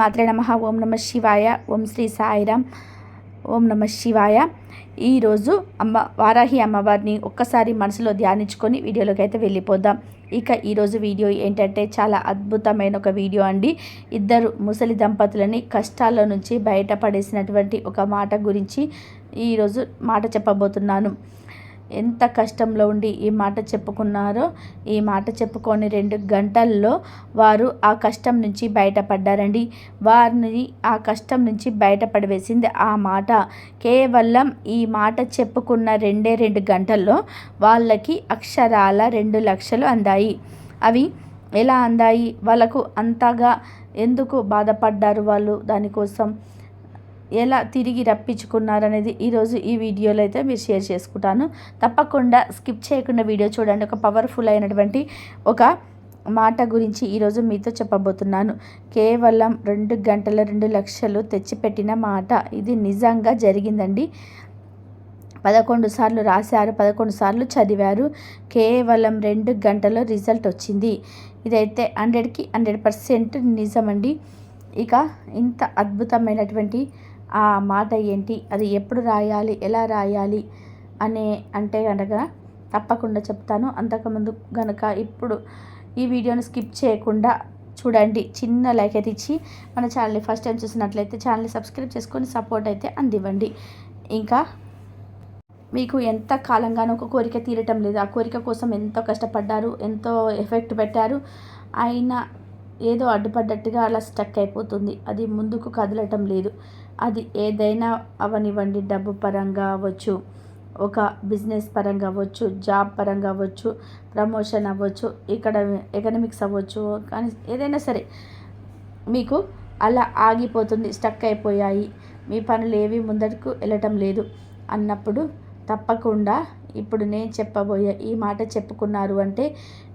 మాత్రే నమ. ఓం నమ శివాయ. ఓం శ్రీ సాయిరామ్ ఓం నమ శివాయ. ఈరోజు అమ్మ వారాహి అమ్మవారిని ఒక్కసారి మనసులో ధ్యానించుకొని వీడియోలోకి అయితే వెళ్ళిపోదాం. ఇక ఈరోజు వీడియో ఏంటంటే చాలా అద్భుతమైన ఒక వీడియో అండి. ఇద్దరు ముసలి దంపతులని కష్టాల నుంచి బయటపడేసినటువంటి ఒక మాట గురించి ఈరోజు మాట చెప్పబోతున్నాను. ఎంత కష్టంలో ఉండి ఈ మాట చెప్పుకున్నారో ఈ మాట చెప్పుకొని రెండు గంటల్లో వారు ఆ కష్టం నుంచి బయటపడ్డారండి. వారిని ఆ కష్టం నుంచి బయటపడవేసింది ఆ మాట. కేవలం ఈ మాట చెప్పుకున్న రెండే రెండు గంటల్లో వాళ్ళకి అక్షరాల రెండు లక్షలు అందాయి. అవి ఎలా అందాయి? వాళ్ళకు అంతగా ఎందుకు బాధపడ్డారు వాళ్ళు దానికోసం? ఎలా తిరిగి రప్పించుకున్నారనేది ఈరోజు ఈ వీడియోలో అయితే మీరు షేర్ చేసుకుంటాను. తప్పకుండా స్కిప్ చేయకుండా వీడియో చూడండి. ఒక పవర్ఫుల్ అయినటువంటి ఒక మాట గురించి ఈరోజు మీతో చెప్పబోతున్నాను. కేవలం రెండు గంటల రెండు లక్షలు తెచ్చిపెట్టిన మాట. ఇది నిజంగా జరిగిందండి. పదకొండు సార్లు రాశారు పదకొండు సార్లు చదివారు. కేవలం రెండు గంటలో రిజల్ట్ వచ్చింది. ఇదైతే హండ్రెడ్కి హండ్రెడ్ పర్సెంట్ నిజమండి. ఇక ఇంత అద్భుతమైనటువంటి ఆ మాట ఏంటి? అది ఎప్పుడు రాయాలి? ఎలా రాయాలి? అనే అంటే కనుక తప్పకుండా చెప్తాను. అంతకుముందు కనుక ఇప్పుడు ఈ వీడియోని స్కిప్ చేయకుండా చూడండి. చిన్న లైక్ అయితే ఇచ్చి మన ఛానల్ని ఫస్ట్ టైం చూసినట్లయితే ఛానల్ని సబ్స్క్రైబ్ చేసుకొని సపోర్ట్ అయితే అందివ్వండి. ఇంకా మీకు ఎంత కాలంగానో ఒక కోరిక తీరటం లేదు. ఆ కోరిక కోసం ఎంతో కష్టపడ్డారు ఎంతో ఎఫెక్ట్ పెట్టారు. అయినా ఏదో అడ్డుపడ్డట్టుగా అలా స్టక్ అయిపోతుంది. అది ముందుకు కదలటం లేదు. అది ఏదైనా అవనివ్వండి. డబ్బు పరంగా అవ్వచ్చు ఒక బిజినెస్ పరంగా అవ్వచ్చు జాబ్ పరంగా అవ్వచ్చు ప్రమోషన్ అవ్వచ్చు ఇక్కడ ఎకనమిక్స్ అవ్వచ్చు కానీ ఏదైనా సరే మీకు అలా ఆగిపోతుంది స్టక్ అయిపోయాయి మీ పనులు ఏవి ముందరకు వెళ్ళటం లేదు అన్నప్పుడు తప్పకుండా ఇప్పుడు నేను చెప్పబోయే ఈ మాట చెప్పుకున్నారు అంటే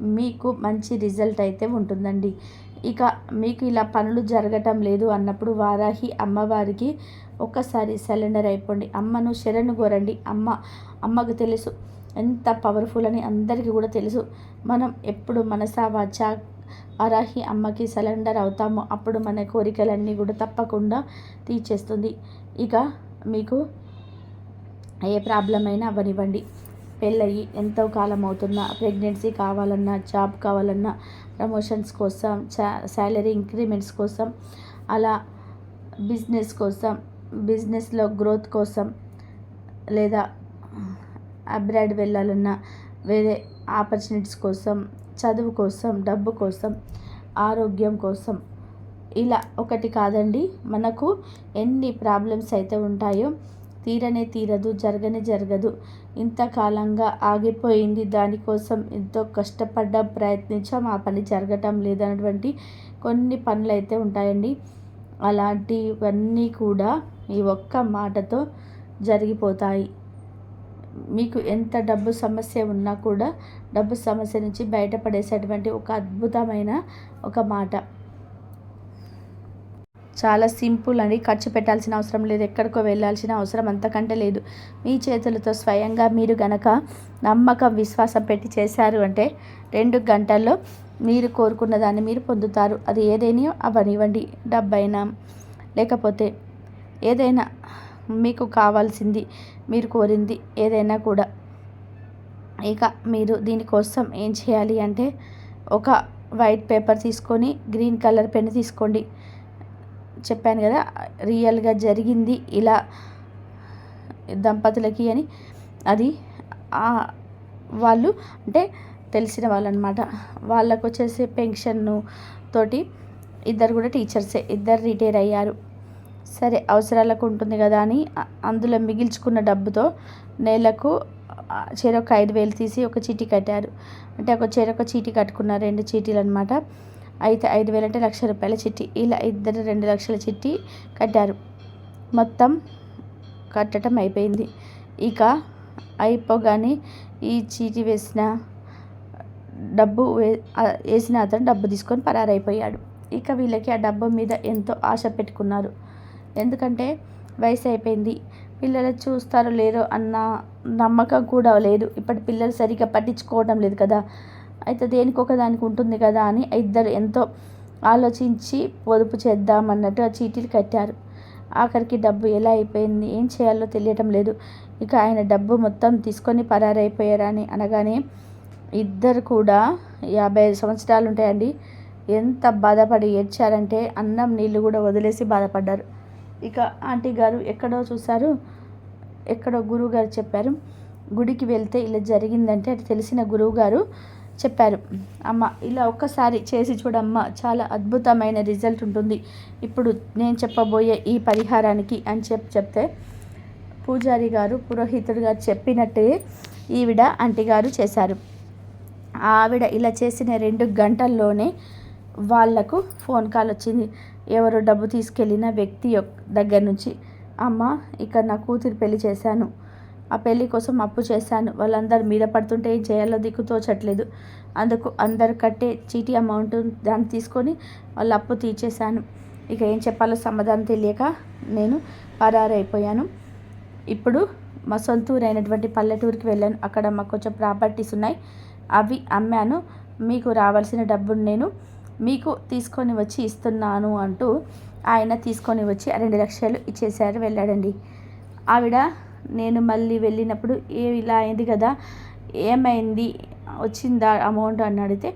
మీకు మంచి రిజల్ట్ అయితే ఉంటుందండి. ఇక మీకు ఇలా పనులు జరగటం లేదు అన్నప్పుడు వారాహి అమ్మవారికి ఒక్కసారి సిలిండర్ అయిపోండి. అమ్మను శరణు కోరండి. అమ్మ అమ్మకు తెలుసు. ఎంత పవర్ఫుల్ అని అందరికీ కూడా తెలుసు. మనం ఎప్పుడు మనసా వాచ వారాహి అమ్మకి సిలిండర్ అవుతామో అప్పుడు మన కోరికలన్నీ కూడా తప్పకుండా తీర్చేస్తుంది. ఇక మీకు ఏ ప్రాబ్లం అయినా అవ్వనివ్వండి. పెళ్ళయి ఎంతో కాలం అవుతున్నా ప్రెగ్నెన్సీ కావాలన్నా జాబ్ కావాలన్నా ప్రమోషన్స్ కోసం శాలరీ ఇంక్రిమెంట్స్ కోసం అలా బిజినెస్ కోసం బిజినెస్లో గ్రోత్ కోసం లేదా అబ్రాడ్ వెళ్ళాలన్నా వేరే ఆపర్చునిటీస్ కోసం చదువు కోసం డబ్బు కోసం ఆరోగ్యం కోసం. ఇలా ఒకటి కాదండి మనకు ఎన్ని ప్రాబ్లమ్స్ అయితే ఉంటాయో తీరనే తీరదు జరగనే జరగదు. ఇంతకాలంగా ఆగిపోయింది. దానికోసం ఎంతో కష్టపడ్డ ప్రయత్నించాం ఆ పని జరగటం లేదన్నటువంటి కొన్ని పనులు అయితే ఉంటాయండి. అలాంటివన్నీ కూడా ఈ ఒక్క మాటతో జరిగిపోతాయి. మీకు ఎంత డబ్బు సమస్య ఉన్నా కూడా డబ్బు సమస్య నుంచి బయటపడేసేటువంటి ఒక అద్భుతమైన ఒక మాట. చాలా సింపుల్ అండి. ఖర్చు పెట్టాల్సిన అవసరం లేదు. ఎక్కడికో వెళ్ళాల్సిన అవసరం అంతకంటే లేదు. మీ చేతులతో స్వయంగా మీరు గనక నమ్మకం విశ్వాసం పెట్టి చేశారు అంటే రెండు గంటల్లో మీరు కోరుకున్న దాన్ని మీరు పొందుతారు. అది ఏదైనా అవనివ్వండి. డబ్బైనా లేకపోతే ఏదైనా మీకు కావాల్సింది మీరు కోరింది ఏదైనా కూడా. ఇక మీరు దీనికోసం ఏం చేయాలి అంటే ఒక వైట్ పేపర్ తీసుకొని గ్రీన్ కలర్ పెన్ తీసుకోండి. చెప్పాను కదా రియల్గా జరిగింది ఇలా దంపతులకి అని. అది వాళ్ళు అంటే తెలిసిన వాళ్ళు అనమాట వాళ్ళకు వచ్చేసి పెన్షన్ను తోటి ఇద్దరు కూడా టీచర్సే ఇద్దరు రిటైర్ అయ్యారు. సరే అవసరాలకు ఉంటుంది కదా అని అందులో మిగిల్చుకున్న డబ్బుతో నెలకు చీర ఒక ఐదు వేలు తీసి ఒక చీటీ కట్టారు. అంటే ఒక చీర ఒక చీటీ కట్టుకున్నారు రెండు చీటీలు అనమాట అయితే ఐదు వేలు అంటే లక్ష రూపాయల చిట్టి. ఇలా ఇద్దరు రెండు లక్షల చిట్టి కట్టారు. మొత్తం కట్టడం అయిపోయింది. ఇక అయిపోగానే ఈ చీటీ వేసిన డబ్బు వే వేసిన అతను డబ్బు తీసుకొని పరారైపోయాడు. ఇక వీళ్ళకి ఆ డబ్బు మీద ఎంతో ఆశ పెట్టుకున్నారు. ఎందుకంటే వయసు అయిపోయింది. పిల్లలు చూస్తారో లేరో అన్న నమ్మకం కూడా లేదు. ఇప్పటి పిల్లలు సరిగ్గా పట్టించుకోవడం లేదు కదా. అయితే దేనికి ఒక దానికి ఉంటుంది కదా అని ఇద్దరు ఎంతో ఆలోచించి పొదుపు చేద్దామన్నట్టు ఆ చీటీలు కట్టారు. ఆఖరికి డబ్బు ఎలా అయిపోయింది ఏం చేయాలో తెలియటం లేదు. ఇక ఆయన డబ్బు మొత్తం తీసుకొని పరారైపోయారని అనగానే ఇద్దరు కూడా యాభై ఐదు సంవత్సరాలు ఉంటాయండి. ఎంత బాధపడి ఏడ్చారంటే అన్నం నీళ్ళు కూడా వదిలేసి బాధపడ్డారు. ఇక ఆంటీ గారు ఎక్కడో చూశారు ఎక్కడో గురువు గారు చెప్పారు గుడికి వెళ్తే ఇలా జరిగిందంటే అది తెలిసిన గురువు గారు చెప్పారు. అమ్మ ఇలా ఒక్కసారి చేసి చూడమ్మ చాలా అద్భుతమైన రిజల్ట్ ఉంటుంది. ఇప్పుడు నేను చెప్పబోయే ఈ పరిహారానికి అని చెప్పి చెప్తే పూజారి గారు పురోహితుడు గారు చెప్పినట్టే ఈవిడ ఆంటీ గారు చేశారు. ఆవిడ ఇలా చేసిన రెండు గంటల్లోనే వాళ్ళకు ఫోన్ కాల్ వచ్చింది. ఎవరు డబ్బు తీసుకెళ్ళిన వ్యక్తి దగ్గర నుంచి అమ్మ ఇక్కడ నా కూతురు పెళ్ళి చేశాను. ఆ పెళ్ళి కోసం అప్పు చేశాను. వాళ్ళందరూ మీద పడుతుంటే ఏం చేయాలో దిక్కు తోచట్లేదు. అందుకు అందరు కట్టే చీటీ అమౌంట్ దాన్ని తీసుకొని వాళ్ళ అప్పు తీర్చేశాను. ఇక ఏం చెప్పాలో సమాధానం తెలియక నేను పరారైపోయాను. ఇప్పుడు మా సొంతూరు అయినటువంటి పల్లెటూరికి వెళ్ళాను. అక్కడ మాకు కొంచెం ప్రాపర్టీస్ ఉన్నాయి. అవి అమ్మాను. మీకు రావాల్సిన డబ్బును నేను మీకు తీసుకొని వచ్చి ఇస్తున్నాను అంటూ ఆయన తీసుకొని వచ్చి రెండు లక్షలు ఇచ్చేసారు వెళ్ళాడండి. ఆవిడ నేను మళ్ళీ వెళ్ళినప్పుడు ఏ ఇలా అయింది కదా ఏమైంది వచ్చిందా అమౌంట్ అని అడిగితే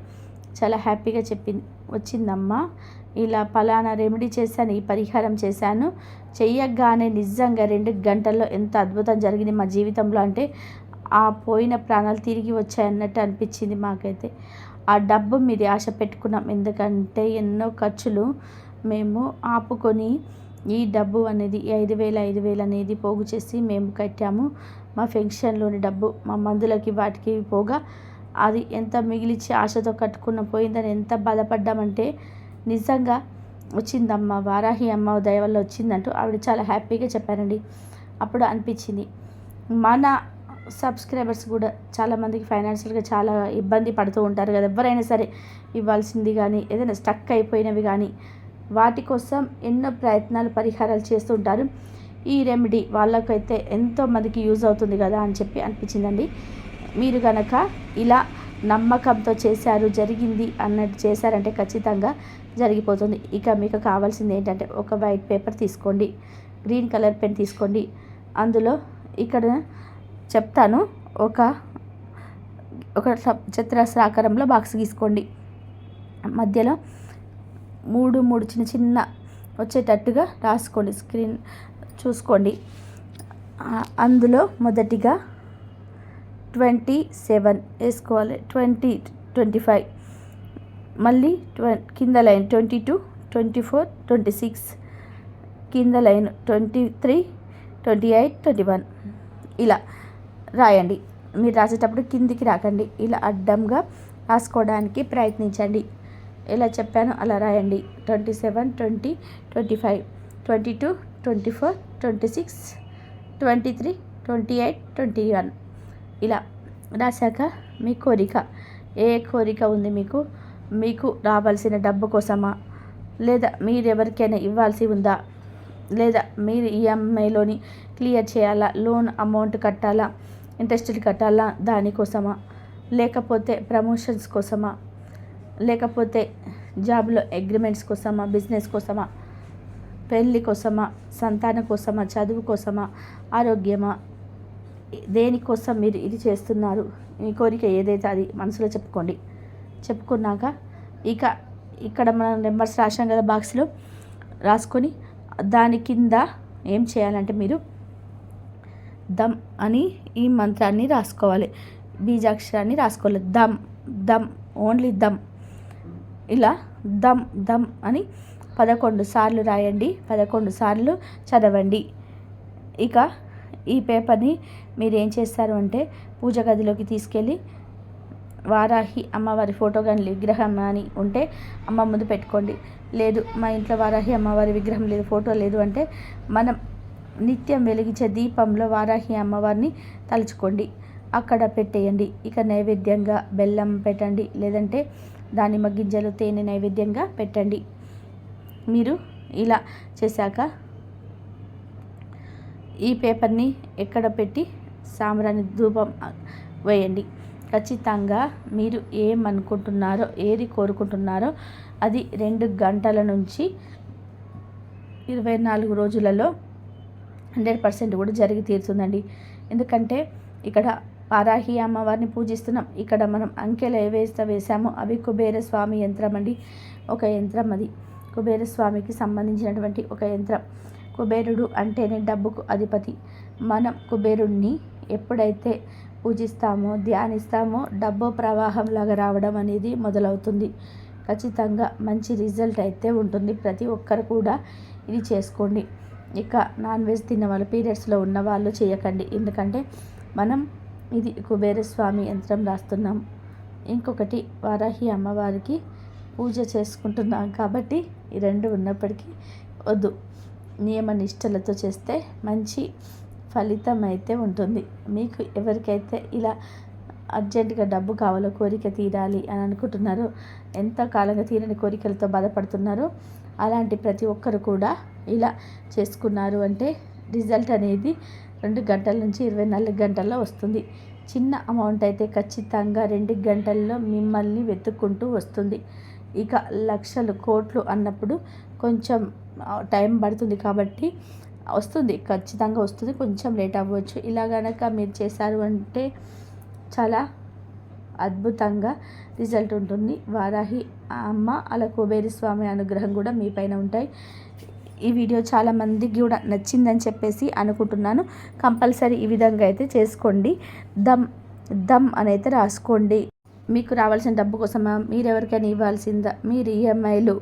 చాలా హ్యాపీగా చెప్పింది. వచ్చిందమ్మా ఇలా పలానా రెమెడీ చేశాను ఈ పరిహారం చేశాను. చెయ్యగానే నిజంగా రెండు గంటల్లో ఎంత అద్భుతం జరిగింది మా జీవితంలో అంటే ఆ పోయిన ప్రాణాలు తిరిగి వచ్చాయన్నట్టు అనిపించింది మాకైతే. ఆ డబ్బు మీద ఆశ పెట్టుకున్నాం. ఎందుకంటే ఎన్నో ఖర్చులు మేము ఆపుకొని ఈ డబ్బు అనేది ఐదు వేల ఐదు వేలు అనేది పోగు చేసి మేము కట్టాము. మా పెన్షన్లోని డబ్బు మా మందులకి వాటికి పోగా అది ఎంత మిగిలిచ్చి ఆశతో కట్టుకున్న పోయిందని ఎంత బాధపడ్డామంటే నిజంగా వచ్చిందమ్మ వారాహి అమ్మ దయ వల్ల వచ్చిందంటూ ఆవిడ చాలా హ్యాపీగా చెప్పారండి. అప్పుడు అనిపించింది. మన సబ్స్క్రైబర్స్ కూడా చాలామందికి ఫైనాన్షియల్గా చాలా ఇబ్బంది పడుతూ ఉంటారు కదా. ఎవరైనా సరే ఇవ్వాల్సింది కానీ ఏదైనా స్టక్ అయిపోయినవి కానీ వాటి కోసం ఎన్నో ప్రయత్నాలు పరిహారాలు చేస్తుంటారు. ఈ రెమెడీ వాళ్ళకైతే ఎంతో మందికి యూజ్ అవుతుంది కదా అని చెప్పి అనిపించిందండి. మీరు కనుక ఇలా నమ్మకంతో చేశారు జరిగింది అన్నట్టు చేశారంటే ఖచ్చితంగా జరిగిపోతుంది. ఇక మీకు కావాల్సింది ఏంటంటే ఒక వైట్ పేపర్ తీసుకోండి గ్రీన్ కలర్ పెన్ తీసుకోండి. అందులో ఇక్కడ చెప్తాను ఒక ఒక చతురస్రాకారంలో బాక్స్ గీసుకోండి. మధ్యలో మూడు మూడు చిన్న చిన్న వచ్చేటట్టుగా రాసుకోండి. స్క్రీన్ చూసుకోండి. అందులో మొదటిగా ట్వంటీ సెవెన్ వేసుకోవాలి. Twenty twenty five. మళ్ళీ ట్వ కింద line twenty two twenty four twenty six. కింద line twenty three twenty eight twenty one. ఇలా రాయండి. మీరు రాసేటప్పుడు కిందికి రాకండి. ఇలా అడ్డంగా రాసుకోవడానికి ప్రయత్నించండి. ఎలా చెప్పానో అలా రాయండి. Twenty seven twenty twenty five twenty two twenty four twenty six twenty three twenty eight twenty one. ఇలా రాశాక మీ కోరిక. ఏ కోరిక ఉంది మీకు? మీకు రావాల్సిన డబ్బు కోసమా? లేదా మీరు ఎవరికైనా ఇవ్వాల్సి ఉందా? లేదా మీరు ఈఎంఐలోని క్లియర్ చేయాలా? లోన్ అమౌంట్ కట్టాలా? ఇంట్రెస్ట్లు కట్టాలా? దానికోసమా? లేకపోతే ప్రమోషన్స్ కోసమా? లేకపోతే జాబ్లో అగ్రిమెంట్స్ కోసమా బిజినెస్ కోసమా పెళ్ళి కోసమా సంతానం కోసమా చదువు కోసమా ఆరోగ్యమా దేనికోసం మీరు ఇది చేస్తున్నారు? మీ కోరిక ఏదైతే అది మనసులో చెప్పుకోండి. చెప్పుకున్నాక ఇక ఇక్కడ మనం నెంబర్స్ రాసాం కదా బాక్స్లో. రాసుకొని దాని కింద ఏం చేయాలంటే మీరు దమ్ అని ఈ మంత్రాన్ని రాసుకోవాలి. బీజాక్షరాన్ని రాసుకోవాలి. దమ్ దమ్ ఓన్లీ దమ్. ఇలా దమ్ దమ్ అని పదకొండు సార్లు రాయండి పదకొండు సార్లు చదవండి. ఇక ఈ పేపర్ని మీరు ఏం చేస్తారు అంటే పూజ గదిలోకి తీసుకెళ్ళి వారాహి అమ్మవారి ఫోటో కానీ విగ్రహం కానీ ఉంటే అమ్మ ముందు పెట్టుకోండి. లేదు మా ఇంట్లో వారాహి అమ్మవారి విగ్రహం లేదు ఫోటో లేదు అంటే మనం నిత్యం వెలిగించే దీపంలో వారాహి అమ్మవారిని తలుచుకోండి. అక్కడ పెట్టేయండి. ఇక నైవేద్యంగా బెల్లం పెట్టండి. లేదంటే దానిమ్మ గింజలు తేనె నైవేద్యంగా పెట్టండి. మీరు ఇలా చేశాక ఈ పేపర్ని ఎక్కడ పెట్టి సాంబ్రాణి ధూపం వేయండి. ఖచ్చితంగా మీరు ఏమనుకుంటున్నారో ఏది కోరుకుంటున్నారో అది రెండు గంటల నుంచి ఇరవై నాలుగు రోజులలో హండ్రెడ్ పర్సెంట్ కూడా జరిగి తీరుతుందండి. ఎందుకంటే ఇక్కడ వారాహి అమ్మవారిని పూజిస్తున్నాం. ఇక్కడ మనం అంకెలు ఏవేస్తే వేసామో అవి కుబేర స్వామి యంత్రం అండి. ఒక యంత్రం అది. కుబేర స్వామికి సంబంధించినటువంటి ఒక యంత్రం. కుబేరుడు అంటేనే డబ్బుకు అధిపతి. మనం కుబేరుణ్ణి ఎప్పుడైతే పూజిస్తామో ధ్యానిస్తామో డబ్బు ప్రవాహంలాగా రావడం అనేది మొదలవుతుంది. ఖచ్చితంగా మంచి రిజల్ట్ అయితే ఉంటుంది. ప్రతి ఒక్కరు కూడా ఇది చేసుకోండి. ఇక నాన్ వెజ్ తిన్న వాళ్ళు పీరియడ్స్లో ఉన్న వాళ్ళు చేయకండి. ఎందుకంటే మనం ఇది కుబేరస్వామి యంత్రం రాస్తున్నాం. ఇంకొకటి వారాహి అమ్మవారికి పూజ చేసుకుంటున్నాం కాబట్టి ఈ రెండు ఉన్నప్పటికీ వద్దు. నియమ నిష్టలతో చేస్తే మంచి ఫలితం అయితే ఉంటుంది. మీకు ఎవరికైతే ఇలా అర్జెంటుగా డబ్బు కావాలో కోరిక తీరాలి అని అనుకుంటున్నారో ఎంత కాలంగా తీరని కోరికలతో బాధపడుతున్నారో అలాంటి ప్రతి ఒక్కరు కూడా ఇలా చేసుకున్నారు అంటే రిజల్ట్ అనేది రెండు గంటల నుంచి ఇరవై నాలుగు గంటల్లో వస్తుంది. చిన్న అమౌంట్ అయితే ఖచ్చితంగా రెండు గంటల్లో మిమ్మల్ని వెతుక్కుంటూ వస్తుంది. ఇక లక్షలు కోట్లు అన్నప్పుడు కొంచెం టైం పడుతుంది కాబట్టి వస్తుంది. ఖచ్చితంగా వస్తుంది. కొంచెం లేట్ అవ్వచ్చు. ఇలా కనుక మీరు చేశారు అంటే చాలా అద్భుతంగా రిజల్ట్ ఉంటుంది. వారాహి అమ్మ అలా కుబేరి స్వామి అనుగ్రహం కూడా మీ పైన ఉంటాయి. ఈ వీడియో చాలా మందికి కూడా నచ్చిందని చెప్పేసి అనుకుంటున్నాను. కంపల్సరీ ఈ విధంగా అయితే చేసుకోండి. దమ్ దమ్ అని అయితే రాసుకోండి. మీకు రావాల్సిన డబ్బు కోసమా? మీరెవరికైనా ఇవ్వాల్సిందా? మీరు ఈఎంఐలు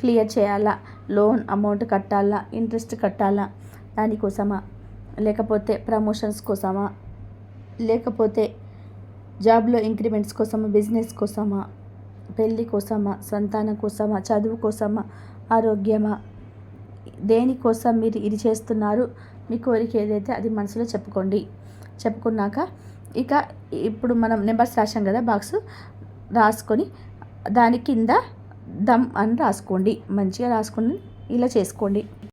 క్లియర్ చేయాలా? లోన్ అమౌంట్ కట్టాలా? ఇంట్రెస్ట్ కట్టాలా? దానికోసమా లేకపోతే ప్రమోషన్స్ కోసమా? లేకపోతే జాబ్లో ఇంక్రిమెంట్స్ కోసమా? బిజినెస్ కోసమా? పెళ్ళి కోసమా? సంతానం కోసమా? చదువు కోసమా? ఆరోగ్యమా? దేనికోసం మీరు ఇది చేస్తున్నారు? మీ కోరిక ఏదైతే అది మనసులో చెప్పుకోండి. చెప్పుకున్నాక ఇక ఇప్పుడు మనం నెంబర్స్ రాసాం కదా బాక్స్ రాసుకొని దాని కింద దమ్ అని రాసుకోండి. మంచిగా రాసుకొని ఇలా చేసుకోండి.